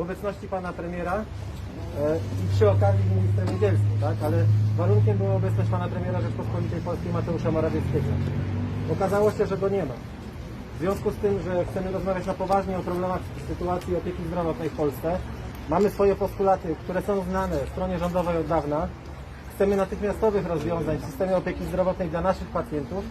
w obecności pana premiera e, i przy okazji z ministrem Niedzielskim, tak? Ale warunkiem była obecność pana premiera Rzeczpospolitej Polskiej Mateusza Morawieckiego. Okazało się, że go nie ma. W związku z tym, że chcemy rozmawiać na poważnie o problemach sytuacji opieki zdrowotnej w Polsce, mamy swoje postulaty, które są znane stronie rządowej od dawna. Chcemy natychmiastowych rozwiązań w systemie opieki zdrowotnej dla naszych pacjentów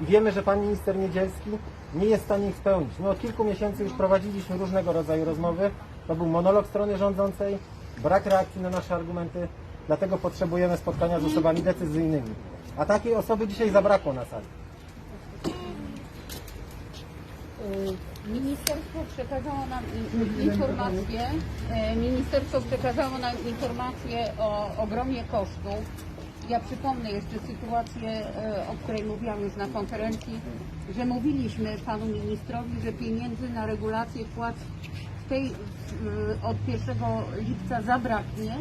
i wiemy, że pan minister Niedzielski nie jest w stanie ich spełnić. My od kilku miesięcy już prowadziliśmy różnego rodzaju rozmowy. To był monolog strony rządzącej, brak reakcji na nasze argumenty, dlatego potrzebujemy spotkania z osobami decyzyjnymi. A takiej osoby dzisiaj zabrakło na sali. Ministerstwo przekazało nam in- informację, e, ministerstwo przekazało nam informację o ogromie kosztów. Ja przypomnę jeszcze sytuację, e, o której mówiłam już na konferencji, że mówiliśmy panu ministrowi, że pieniędzy na regulację płac tej, od 1 lipca zabraknie.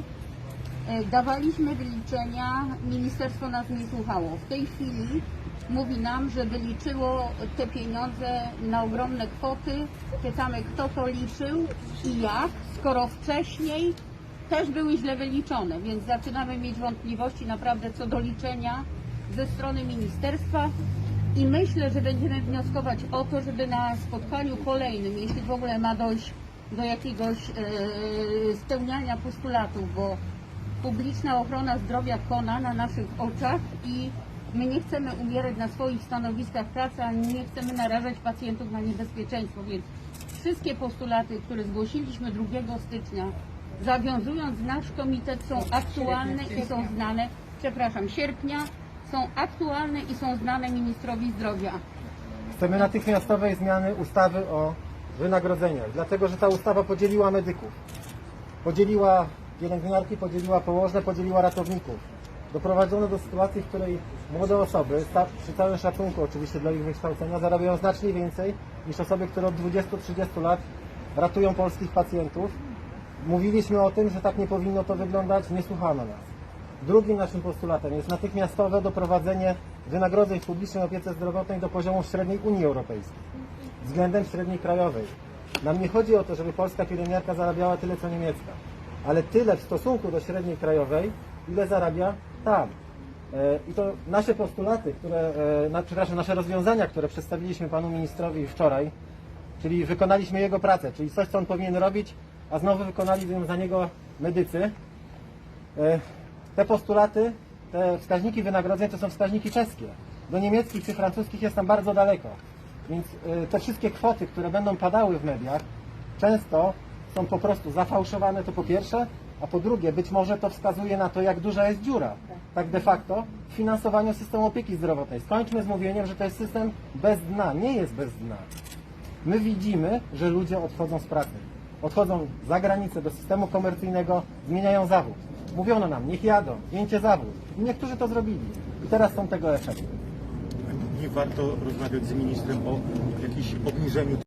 E, Dawaliśmy wyliczenia, ministerstwo nas nie słuchało. W tej chwili mówi nam, że wyliczyło te pieniądze na ogromne kwoty. Pytamy, kto to liczył i jak, skoro wcześniej też były źle wyliczone, więc zaczynamy mieć wątpliwości naprawdę co do liczenia ze strony ministerstwa i myślę, że będziemy wnioskować o to, żeby na spotkaniu kolejnym, jeśli w ogóle ma dojść do jakiegoś e, spełniania postulatów, bo publiczna ochrona zdrowia kona na naszych oczach i my nie chcemy umierać na swoich stanowiskach pracy, ani nie chcemy narażać pacjentów na niebezpieczeństwo, więc wszystkie postulaty, które zgłosiliśmy 2 stycznia, zawiązując nasz komitet, są aktualne i są znane, przepraszam, sierpnia, są aktualne i są znane ministrowi zdrowia. Chcemy natychmiastowej zmiany ustawy o wynagrodzeniach, dlatego że ta ustawa podzieliła medyków. Podzieliła pielęgniarki, podzieliła położne, podzieliła ratowników. Doprowadzono do sytuacji, w której młode osoby, przy całym szacunku oczywiście dla ich wykształcenia, zarabiają znacznie więcej niż osoby, które od 20-30 lat ratują polskich pacjentów. Mówiliśmy o tym, że tak nie powinno to wyglądać, nie słuchano nas. Drugim naszym postulatem jest natychmiastowe doprowadzenie wynagrodzeń w publicznej opiece zdrowotnej do poziomu średniej Unii Europejskiej względem średniej krajowej. Nam nie chodzi o to, żeby polska pielęgniarka zarabiała tyle co niemiecka, ale tyle w stosunku do średniej krajowej, ile zarabia tam. E, I to nasze postulaty, które, e, na, przepraszam, nasze rozwiązania, które przedstawiliśmy panu ministrowi wczoraj, czyli wykonaliśmy jego pracę, czyli coś, co on powinien robić, a znowu wykonali ją za niego medycy. E, Te postulaty, te wskaźniki wynagrodzeń to są wskaźniki czeskie. Do niemieckich czy francuskich jest tam bardzo daleko. Więc e, te wszystkie kwoty, które będą padały w mediach, często są po prostu zafałszowane, to po pierwsze, a po drugie, być może to wskazuje na to, jak duża jest dziura, tak de facto, w finansowaniu systemu opieki zdrowotnej. Skończmy z mówieniem, że to jest system bez dna. Nie jest bez dna. My widzimy, że ludzie odchodzą z pracy. Odchodzą za granicę do systemu komercyjnego, zmieniają zawód. Mówiono nam, niech jadą, zmieńcie zawód. I niektórzy to zrobili. I teraz są tego efekty. Warto rozmawiać z ministrem o jakimś obniżeniu